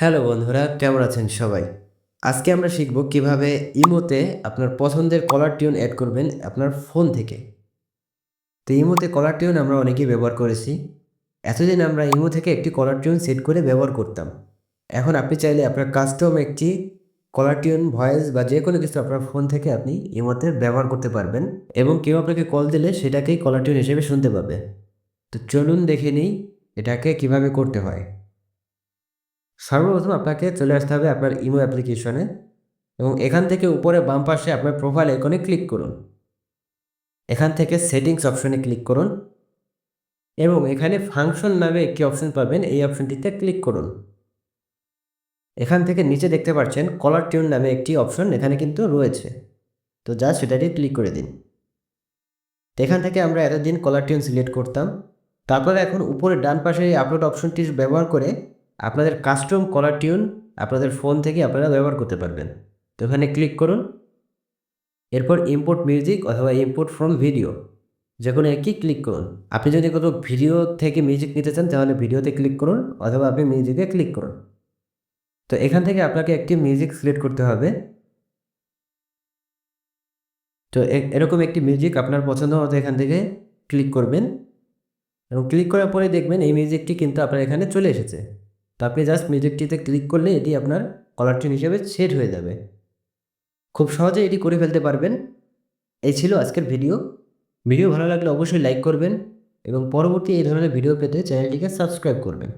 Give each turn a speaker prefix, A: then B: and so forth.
A: Hello বন্ধুরা, কেমন আছেন সবাই? আজকে আমরা শিখব কীভাবে ইমোতে আপনার পছন্দের কলার টিউন অ্যাড করবেন আপনার ফোন থেকে। তো ইমোতে কলার টিউন আমরা অনেকেই ব্যবহার করেছি। এতদিন আমরা ইমো থেকে একটি কলার টিউন সেট করে ব্যবহার করতাম। এখন আপনি চাইলে আপনার কাস্টম একটি কলার টিউন ভয়েস বা যে কোনো কিছু আপনার ফোন থেকে আপনি ইমোতে ব্যবহার করতে পারবেন এবং কেউ আপনাকে কল দিলে সেটাকেই কলার টিউন হিসেবে শুনতে পাবে। তো চলুন দেখে নিই এটাকে কীভাবে করতে হয়। সর্বপ্রথম আপনাকে চলে আসতে হবে আপনার ইমো অ্যাপ্লিকেশনে এবং এখান থেকে উপরে বাম পাশে আপনার প্রোফাইল আইকনে ক্লিক করুন। এখান থেকে সেটিংস অপশনে ক্লিক করুন এবং এখানে ফাংশন নামে একটি অপশন পাবেন, এই অপশনটিতে ক্লিক করুন। এখান থেকে নিচে দেখতে পাচ্ছেন কলার টিউন নামে একটি অপশন এখানে কিন্তু রয়েছে। তো যা সেটাটি ক্লিক করে দিন। এখান থেকে আমরা এতদিন কলার টিউন সিলেক্ট করতাম। তারপরে এখন উপরে ডান পাশে এই আপলোড অপশনটি ব্যবহার করে আপনাদের কাস্টম কলার টিউন আপনাদের ফোন থেকে আপনারা ব্যবহার করতে পারবেন। তো এখানে ক্লিক করুন। এরপর ইম্পোর্ট মিউজিক অথবা ইম্পোর্ট ফ্রম ভিডিও যে কোনো একই ক্লিক করুন। আপনি যদি কোনো ভিডিও থেকে মিউজিক নিতে চান তাহলে ভিডিওতে ক্লিক করুন অথবা আপনি মিউজিকে ক্লিক করুন। তো এখান থেকে আপনাকে একটি মিউজিক সিলেক্ট করতে হবে। তো এরকম একটি মিউজিক আপনার পছন্দ মতো এখান থেকে ক্লিক করবেন। এবং ক্লিক করার পরে দেখবেন এই মিউজিকটি কিন্তু আপনার এখানে চলে এসেছে। তো আপনি জাস্ট মিউজিকটিতে ক্লিক করলে এটি আপনার কলার টিউন হিসেবে সেট হয়ে যাবে। খুব সহজে এটি করে ফেলতে পারবেন। এই ছিল আজকের ভিডিও ভিডিও ভালো লাগলে অবশ্যই লাইক করবেন এবং পরবর্তী এই ধরনের ভিডিও পেতে চ্যানেলটিকে সাবস্ক্রাইব করবেন।